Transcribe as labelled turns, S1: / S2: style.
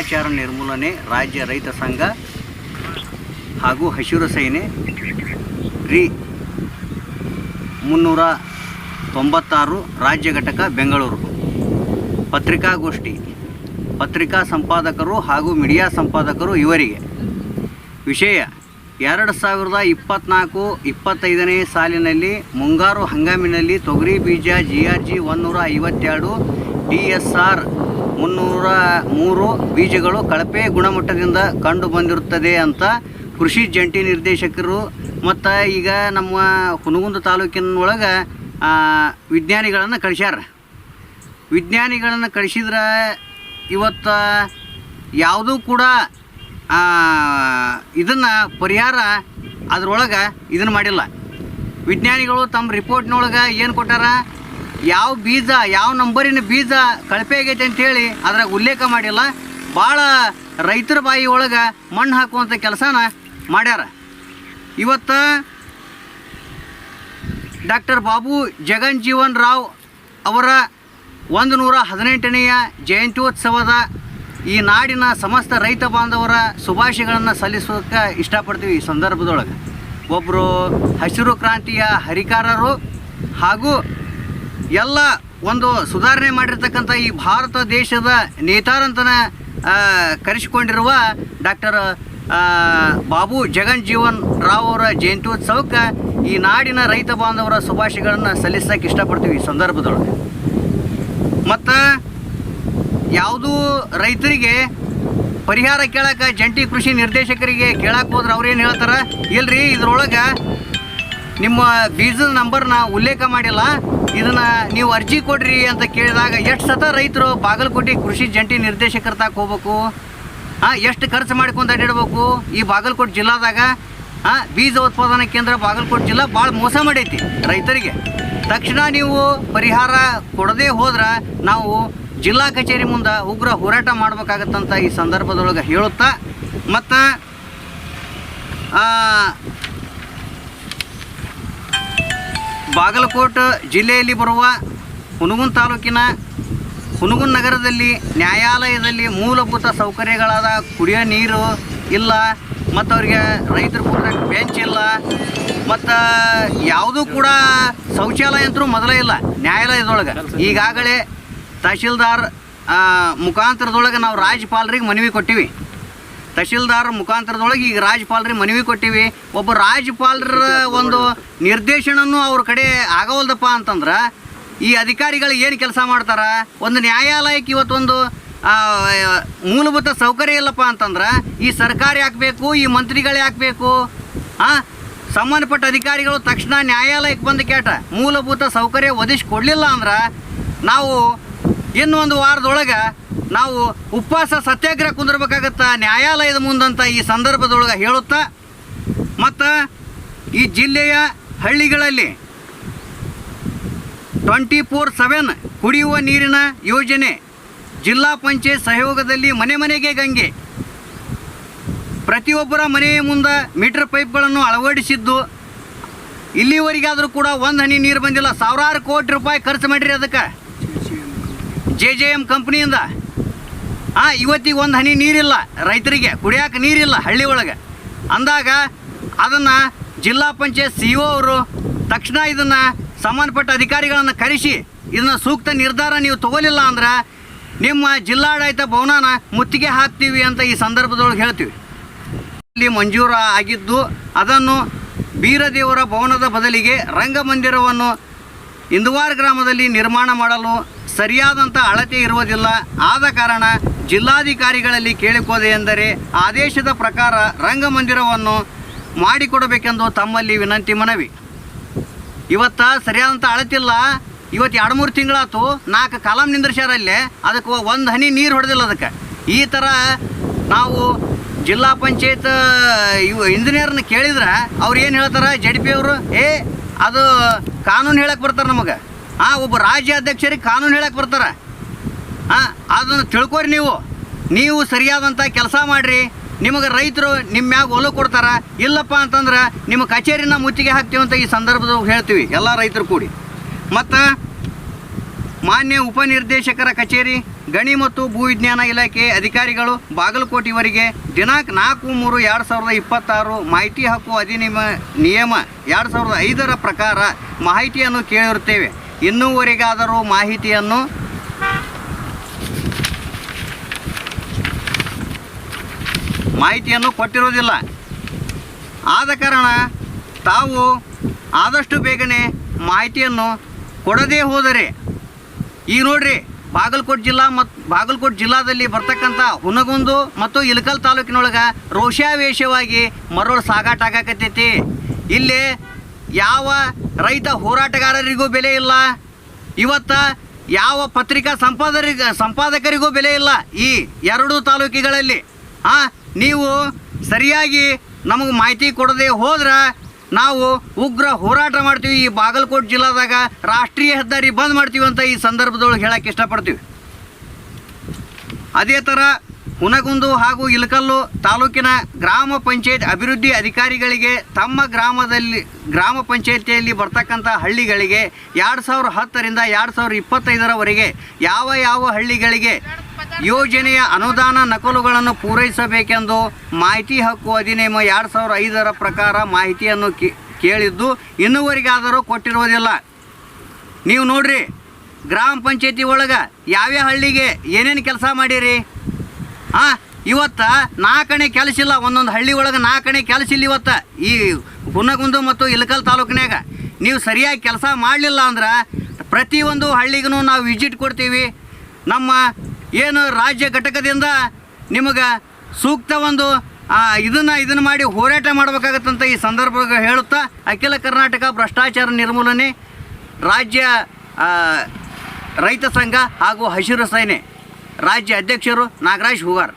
S1: ಭ್ರಷ್ಟಾಚಾರ ನಿರ್ಮೂಲನೆ ರಾಜ್ಯ ರೈತ ಸಂಘ ಹಾಗೂ ಹಸಿರು ಸೇನೆ ರಿ ಮುನ್ನೂರ ತೊಂಬತ್ತಾರು ರಾಜ್ಯ ಘಟಕ ಬೆಂಗಳೂರು. ಪತ್ರಿಕಾಗೋಷ್ಠಿ. ಪತ್ರಿಕಾ ಸಂಪಾದಕರು ಹಾಗೂ ಮೀಡಿಯಾ ಸಂಪಾದಕರು ಇವರಿಗೆ. ವಿಷಯ, ಎರಡು ಸಾವಿರದ ಇಪ್ಪತ್ತ್ನಾಲ್ಕು ಇಪ್ಪತ್ತೈದನೇ ಸಾಲಿನಲ್ಲಿ ಮುಂಗಾರು ಹಂಗಾಮಿನಲ್ಲಿ ತೊಗರಿ ಬೀಜ, ಜಿ ಆರ್ ಜಿ ಒನ್ನೂರ ಐವತ್ತೆರಡು, ಡಿ ಎಸ್ ಆರ್ ಮುನ್ನೂರ ಮೂರು ಬೀಜಗಳು ಕಳಪೆ ಗುಣಮಟ್ಟದಿಂದ ಕಂಡು ಬಂದಿರುತ್ತದೆ ಅಂತ ಕೃಷಿ ಜಂಟಿ ನಿರ್ದೇಶಕರು ಮತ್ತು ಈಗ ನಮ್ಮ ಹುನಗುಂದ ತಾಲೂಕಿನೊಳಗೆ ವಿಜ್ಞಾನಿಗಳನ್ನು ಕಳಿಸ್ಯಾರ. ವಿಜ್ಞಾನಿಗಳನ್ನು ಕಳಿಸಿದ್ರೆ ಇವತ್ತು ಯಾವುದೂ ಕೂಡ ಇದನ್ನು ಪರಿಹಾರ ಅದರೊಳಗೆ ಇದನ್ನು ಮಾಡಿಲ್ಲ. ವಿಜ್ಞಾನಿಗಳು ತಮ್ಮ ರಿಪೋರ್ಟ್ನೊಳಗೆ ಏನು ಕೊಟ್ಟಾರ? ಯಾವ ಬೀಜ, ಯಾವ ನಂಬರಿನ ಬೀಜ ಕಳಪೆ ಆಗೈತೆ ಅಂತೇಳಿ ಅದ್ರಾಗ ಉಲ್ಲೇಖ ಮಾಡಿಲ್ಲ. ಭಾಳ ರೈತರ ಬಾಯಿ ಒಳಗೆ ಮಣ್ಣು ಹಾಕುವಂಥ ಕೆಲಸನ ಮಾಡ್ಯಾರ. ಇವತ್ತು ಡಾಕ್ಟರ್ ಬಾಬು ಜಗನ್ ಜೀವನ್ ರಾವ್ ಅವರ ಒಂದು ನೂರ ಹದಿನೆಂಟನೆಯ ಜಯಂತ್ಯೋತ್ಸವದ ಈ ನಾಡಿನ ಸಮಸ್ತ ರೈತ ಬಾಂಧವರ ಶುಭಾಶಯಗಳನ್ನು ಸಲ್ಲಿಸೋದಕ್ಕೆ ಇಷ್ಟಪಡ್ತೀವಿ ಈ ಸಂದರ್ಭದೊಳಗೆ. ಒಬ್ಬರು ಹಸಿರು ಕ್ರಾಂತಿಯ ಹರಿಕಾರರು ಹಾಗೂ ಎಲ್ಲ ಒಂದು ಸುಧಾರಣೆ ಮಾಡಿರ್ತಕ್ಕಂಥ ಈ ಭಾರತ ದೇಶದ ನೇತಾರಂತನ ಕರೆಸಿಕೊಂಡಿರುವ ಡಾಕ್ಟರ್ ಬಾಬು ಜಗನ್ ಜೀವನ್ ರಾವ್ ಅವರ ಜಯಂತ್ಯೋತ್ಸವಕ್ಕೆ ಈ ನಾಡಿನ ರೈತ ಬಾಂಧವರ ಶುಭಾಶಯಗಳನ್ನು ಸಲ್ಲಿಸಕ್ಕೆ ಇಷ್ಟಪಡ್ತೀವಿ ಈ ಸಂದರ್ಭದೊಳಗೆ. ಮತ್ತು ಯಾವುದೂ ರೈತರಿಗೆ ಪರಿಹಾರ ಕೇಳಕ್ಕೆ ಜಂಟಿ ಕೃಷಿ ನಿರ್ದೇಶಕರಿಗೆ ಕೇಳಕ್ಕೆ ಹೋದ್ರೆ ಅವ್ರೇನು ಹೇಳ್ತಾರೆ, ಇಲ್ರಿ ಇದ್ರೊಳಗೆ ನಿಮ್ಮ ಬೀಜದ ನಂಬರ್ನ ಉಲ್ಲೇಖ ಮಾಡಿಲ್ಲ ಇದನ್ನ ನೀವು ಅರ್ಜಿ ಕೊಡ್ರಿ ಅಂತ ಕೇಳಿದಾಗ ಎಷ್ಟು ಸತ ರೈತರು ಬಾಗಲಕೋಟೆ ಕೃಷಿ ಜಂಟಿ ನಿರ್ದೇಶಕರ ತಾಕ ಹೋಗ್ಬೇಕು? ಹಾಂ ಎಷ್ಟು ಖರ್ಚು ಮಾಡ್ಕೊಂಡು ಅಡ್ಡಿಡ್ಬೇಕು ಈ ಬಾಗಲಕೋಟೆ ಜಿಲ್ಲಾದಾಗ ಹಾಂ ಬೀಜ ಉತ್ಪಾದನಾ ಕೇಂದ್ರ ಬಾಗಲಕೋಟೆ ಜಿಲ್ಲಾ ಭಾಳ ಮೋಸ ಮಾಡೈತಿ ರೈತರಿಗೆ. ತಕ್ಷಣ ನೀವು ಪರಿಹಾರ ಕೊಡದೇ ಹೋದ್ರೆ ನಾವು ಜಿಲ್ಲಾ ಕಚೇರಿ ಮುಂದೆ ಉಗ್ರ ಹೋರಾಟ ಮಾಡ್ಬೇಕಾಗತ್ತಂತ ಈ ಸಂದರ್ಭದೊಳಗೆ ಹೇಳುತ್ತಾ, ಮತ್ತು ಬಾಗಲಕೋಟೆ ಜಿಲ್ಲೆಯಲ್ಲಿ ಬರುವ ಹುನಗುನ್ ತಾಲೂಕಿನ ಹುನಗುನ್ ನಗರದಲ್ಲಿ ನ್ಯಾಯಾಲಯದಲ್ಲಿ ಮೂಲಭೂತ ಸೌಕರ್ಯಗಳಾದ ಕುಡಿಯೋ ನೀರು ಇಲ್ಲ, ಮತ್ತು ಅವರಿಗೆ ರೈತರು ಕೂಡ ಬೆಂಚ್ ಇಲ್ಲ, ಮತ್ತು ಯಾವುದೂ ಕೂಡ ಶೌಚಾಲಯ ಅಂತೂ ಮೊದಲೇ ಇಲ್ಲ ನ್ಯಾಯಾಲಯದೊಳಗೆ. ಈಗಾಗಲೇ ತಹಶೀಲ್ದಾರ್ ಮುಖಾಂತರದೊಳಗೆ ನಾವು ರಾಜ್ಯಪಾಲರಿಗೆ ಮನವಿ ಕೊಟ್ಟಿವಿ. ತಹಶೀಲ್ದಾರ್ ಮುಖಾಂತರದೊಳಗೆ ಈಗ ರಾಜ್ಯಪಾಲರಿಗೆ ಮನವಿ ಕೊಟ್ಟಿವಿ. ಒಬ್ಬ ರಾಜ್ಯಪಾಲರ ಒಂದು ನಿರ್ದೇಶನನೂ ಅವ್ರ ಕಡೆ ಆಗವಲ್ದಪ್ಪ ಅಂತಂದ್ರೆ ಈ ಅಧಿಕಾರಿಗಳು ಏನು ಕೆಲಸ ಮಾಡ್ತಾರೆ? ಒಂದು ನ್ಯಾಯಾಲಯಕ್ಕೆ ಇವತ್ತೊಂದು ಮೂಲಭೂತ ಸೌಕರ್ಯ ಇಲ್ಲಪ್ಪ ಅಂತಂದ್ರೆ ಈ ಸರ್ಕಾರ ಯಾಕಬೇಕು? ಈ ಮಂತ್ರಿಗಳು ಯಾಕಬೇಕು? ಹಾಂ ಸಂಬಂಧಪಟ್ಟ ಅಧಿಕಾರಿಗಳು ತಕ್ಷಣ ನ್ಯಾಯಾಲಯಕ್ಕೆ ಬಂದು ಕೇಟ ಮೂಲಭೂತ ಸೌಕರ್ಯ ಒದಗಿಸ್ಕೊಡ್ಲಿಲ್ಲ ಅಂದ್ರೆ ನಾವು ಇನ್ನೊಂದು ವಾರದೊಳಗೆ ನಾವು ಉಪವಾಸ ಸತ್ಯಾಗ್ರಹ ಕುಂದಿರ್ಬೇಕಾಗತ್ತ ನ್ಯಾಯಾಲಯದ ಮುಂದಂತ ಈ ಸಂದರ್ಭದೊಳಗೆ ಹೇಳುತ್ತಾ, ಮತ್ತು ಈ ಜಿಲ್ಲೆಯ ಹಳ್ಳಿಗಳಲ್ಲಿ ಟ್ವೆಂಟಿ ಫೋರ್ ಸೆವೆನ್ ಕುಡಿಯುವ ನೀರಿನ ಯೋಜನೆ, ಜಿಲ್ಲಾ ಪಂಚಾಯತ್ ಸಹಯೋಗದಲ್ಲಿ ಮನೆ ಮನೆಗೆ ಗಂಗೆ, ಪ್ರತಿಯೊಬ್ಬರ ಮನೆಯ ಮುಂದೆ ಮೀಟರ್ ಪೈಪ್ಗಳನ್ನು ಅಳವಡಿಸಿದ್ದು, ಇಲ್ಲಿವರೆಗಾದರೂ ಕೂಡ ಒಂದು ಹನಿ ನೀರು ಬಂದಿಲ್ಲ, ಸಾವಿರಾರು ಕೋಟಿ ರೂಪಾಯಿ ಖರ್ಚು ಮಾಡಿರಿ ಅದಕ್ಕೆ. ಜೆ ಜೆ ಎಂ ಕಂಪ್ನಿಯಿಂದ. ಆ, ಇವತ್ತಿಗೆ ಒಂದು ಹನಿ ನೀರಿಲ್ಲ. ರೈತರಿಗೆ ಕುಡಿಯೋಕೆ ನೀರಿಲ್ಲ ಹಳ್ಳಿ ಒಳಗೆ. ಅಂದಾಗ ಅದನ್ನು ಜಿಲ್ಲಾ ಪಂಚಾಯತ್ ಸಿ ಒ ಅವರು ತಕ್ಷಣ ಇದನ್ನು ಸಂಬಂಧಪಟ್ಟ ಅಧಿಕಾರಿಗಳನ್ನು ಕರೆಸಿ ಇದನ್ನು ಸೂಕ್ತ ನಿರ್ಧಾರ ನೀವು ತಗೋಲಿಲ್ಲ ಅಂದ್ರೆ ನಿಮ್ಮ ಜಿಲ್ಲಾಡಳಿತ ಭವನನ ಮುತ್ತಿಗೆ ಹಾಕ್ತೀವಿ ಅಂತ ಈ ಸಂದರ್ಭದೊಳಗೆ ಹೇಳ್ತೀವಿ. ಇಲ್ಲಿ ಮಂಜೂರು ಆಗಿದ್ದು ಅದನ್ನು ಬೀರದೇವರ ಭವನದ ಬದಲಿಗೆ ರಂಗಮಂದಿರವನ್ನು ಇಂದುವಾರ್ ಗ್ರಾಮದಲ್ಲಿ ನಿರ್ಮಾಣ ಮಾಡಲು ಸರಿಯಾದಂಥ ಅಳತೆ ಇರುವುದಿಲ್ಲ. ಆದ ಕಾರಣ ಜಿಲ್ಲಾಧಿಕಾರಿಗಳಲ್ಲಿ ಕೇಳಿಕೋದೆ ಎಂದರೆ ಆದೇಶದ ಪ್ರಕಾರ ರಂಗಮಂದಿರವನ್ನು ಮಾಡಿಕೊಡಬೇಕೆಂದು ತಮ್ಮಲ್ಲಿ ವಿನಂತಿ ಮನವಿ. ಇವತ್ತು ಸರಿಯಾದಂಥ ಅಳತಿಲ್ಲ. ಇವತ್ತು ಎರಡು ಮೂರು ತಿಂಗಳಾತು ನಾಲ್ಕು ಕಾಲಂ ನಿಂದ್ರಿಸ್ಯಾರಲ್ಲೇ. ಅದಕ್ಕೆ ಒಂದು ಹನಿ ನೀರು ಹೊಡೆದಿಲ್ಲ ಅದಕ್ಕೆ. ಈ ಥರ ನಾವು ಜಿಲ್ಲಾ ಪಂಚಾಯತ್, ಇವು ಇಂಜಿನಿಯರ್ನ ಕೇಳಿದ್ರೆ ಅವ್ರು ಏನು ಹೇಳ್ತಾರೆ? ಜಡ್ ಪಿ ಅವರು, ಏ, ಅದು ಕಾನೂನು ಹೇಳಕ್ಕೆ ಬರ್ತಾರೆ ನಮಗೆ. ಹಾಂ ಒಬ್ಬ ರಾಜ್ಯಾಧ್ಯಕ್ಷರಿಗೆ ಕಾನೂನು ಹೇಳಕ್ಕೆ ಬರ್ತಾರೆ. ಅದನ್ನು ತಿಳ್ಕೊರಿ ನೀವು. ನೀವು ಸರಿಯಾದಂಥ ಕೆಲಸ ಮಾಡಿರಿ. ನಿಮಗೆ ರೈತರು ನಿಮ್ಮ ಮ್ಯಾಗ ಒಲು ಕೊಡ್ತಾರ. ಇಲ್ಲಪ್ಪ ಅಂತಂದ್ರೆ ನಿಮ್ಮ ಕಚೇರಿನ ಮುತ್ತಿಗೆ ಹಾಕ್ತೀವಿ ಅಂತ ಈ ಸಂದರ್ಭದಾಗ ಹೇಳ್ತೀವಿ, ಎಲ್ಲ ರೈತರು ಕೂಡಿ. ಮತ್ತು ಮಾನ್ಯ ಉಪನಿರ್ದೇಶಕರ ಕಚೇರಿ, ಗಣಿ ಮತ್ತು ಭೂವಿಜ್ಞಾನ ಇಲಾಖೆ ಅಧಿಕಾರಿಗಳು ಬಾಗಲಕೋಟೆವರೆಗೆ ದಿನಾಂಕ ನಾಲ್ಕು ಮೂರು ಎರಡು ಸಾವಿರದ ಇಪ್ಪತ್ತಾರು ಮಾಹಿತಿ ಹಕ್ಕು ಅಧಿನಿಯಮ, ನಿಯಮ ಎರಡು ಸಾವಿರದ ಐದರ ಪ್ರಕಾರ ಮಾಹಿತಿಯನ್ನು ಕೇಳಿರುತ್ತೇವೆ. ಇನ್ನೂವರೆಗಾದರೂ ಮಾಹಿತಿಯನ್ನು ಮಾಹಿತಿಯನ್ನು ಕೊಟ್ಟಿರುವುದಿಲ್ಲ. ಆದ ಕಾರಣ ತಾವು ಆದಷ್ಟು ಬೇಗನೆ ಮಾಹಿತಿಯನ್ನು ಕೊಡದೇ ಹೋದರೆ ಈಗ ನೋಡ್ರಿ, ಬಾಗಲಕೋಟೆ ಜಿಲ್ಲಾ ಮತ್ತು ಬಾಗಲಕೋಟೆ ಜಿಲ್ಲಾದಲ್ಲಿ ಬರ್ತಕ್ಕಂಥ ಹುನಗುಂದು ಮತ್ತು ಇಲಕಲ್ ತಾಲೂಕಿನೊಳಗೆ ರೋಷಾವೇಶವಾಗಿ ಮರಳು ಸಾಗಾಟ ಆಗಾಕತ್ತೈತಿ. ಇಲ್ಲಿ ಯಾವ ರೈತ ಹೋರಾಟಗಾರರಿಗೂ ಬೆಲೆ ಇಲ್ಲ. ಇವತ್ತ ಯಾವ ಪತ್ರಿಕಾ ಸಂಪಾದರಿಗ, ಸಂಪಾದಕರಿಗೂ ಬೆಲೆ ಇಲ್ಲ ಈ ಎರಡು ತಾಲೂಕಿಗಳಲ್ಲಿ. ಆ ನೀವು ಸರಿಯಾಗಿ ನಮಗೆ ಮಾಹಿತಿ ಕೊಡದೆ ಹೋದ್ರೆ ನಾವು ಉಗ್ರ ಹೋರಾಟ ಮಾಡ್ತೀವಿ. ಈ ಬಾಗಲಕೋಟೆ ಜಿಲ್ಲಾದಾಗ ರಾಷ್ಟ್ರೀಯ ಹೆದ್ದಾರಿ ಬಂದ್ ಮಾಡ್ತೀವಿ ಅಂತ ಈ ಸಂದರ್ಭದೊಳಗೆ ಹೇಳಕ್ಕೆ ಇಷ್ಟಪಡ್ತೀವಿ. ಅದೇ ಥರ ಹುನಗುಂದು ಹಾಗೂ ಇಲಕಲ್ಲು ತಾಲೂಕಿನ ಗ್ರಾಮ ಪಂಚಾಯತ್ ಅಭಿವೃದ್ಧಿ ಅಧಿಕಾರಿಗಳಿಗೆ ತಮ್ಮ ಗ್ರಾಮದಲ್ಲಿ, ಗ್ರಾಮ ಪಂಚಾಯತಿಯಲ್ಲಿ ಬರ್ತಕ್ಕಂಥ ಹಳ್ಳಿಗಳಿಗೆ ಎರಡು ಸಾವಿರ ಹತ್ತರಿಂದ ಎರಡು ಸಾವಿರ ಇಪ್ಪತ್ತೈದರವರೆಗೆ ಯಾವ ಯಾವ ಹಳ್ಳಿಗಳಿಗೆ ಯೋಜನೆಯ ಅನುದಾನ ನಕಲುಗಳನ್ನು ಪೂರೈಸಬೇಕೆಂದು ಮಾಹಿತಿ ಹಕ್ಕು ಅಧಿನಿಯಮ ಎರಡು ಸಾವಿರ ಐದರ ಪ್ರಕಾರ ಮಾಹಿತಿಯನ್ನು ಕೇಳಿದ್ದು ಇನ್ನುವರೆಗಾದರೂ ಕೊಟ್ಟಿರುವುದಿಲ್ಲ. ನೀವು ನೋಡ್ರಿ, ಗ್ರಾಮ ಪಂಚಾಯತಿ ಒಳಗೆ ಯಾವ್ಯಾವ ಹಳ್ಳಿಗೆ ಏನೇನು ಕೆಲಸ ಮಾಡಿರಿ? ಹಾಂ ಇವತ್ತು ನಾಲ್ಕಣೆ ಕೆಲಸ ಇಲ್ಲ, ಒಂದೊಂದು ಹಳ್ಳಿ ಒಳಗೆ ನಾಲ್ಕಣೆ ಕೆಲಸ ಇಲ್ಲ ಇವತ್ತು. ಈ ಹುನಗುಂದು ಮತ್ತು ಇಲಕಲ್ ತಾಲೂಕಿನಾಗ ನೀವು ಸರಿಯಾಗಿ ಕೆಲಸ ಮಾಡಲಿಲ್ಲ ಅಂದ್ರೆ ಪ್ರತಿಯೊಂದು ಹಳ್ಳಿಗೂ ನಾವು ವಿಸಿಟ್ ಕೊಡ್ತೀವಿ. ನಮ್ಮ ಏನು ರಾಜ್ಯ ಘಟಕದಿಂದ ನಿಮಗೆ ಸೂಕ್ತ ಒಂದು ಇದನ್ನು ಇದನ್ನು ಮಾಡಿ ಹೋರಾಟ ಮಾಡಬೇಕಾಗತ್ತಂತ ಈ ಸಂದರ್ಭ ಹೇಳುತ್ತಾ, ಅಖಿಲ ಕರ್ನಾಟಕ ಭ್ರಷ್ಟಾಚಾರ ನಿರ್ಮೂಲನೆ ರಾಜ್ಯ ರೈತ ಸಂಘ ಹಾಗೂ ಹಸಿರು ಸೇನೆ ರಾಜ್ಯ ಅಧ್ಯಕ್ಷರು ನಾಗರಾಜ್ ಹೂಗಾರ್.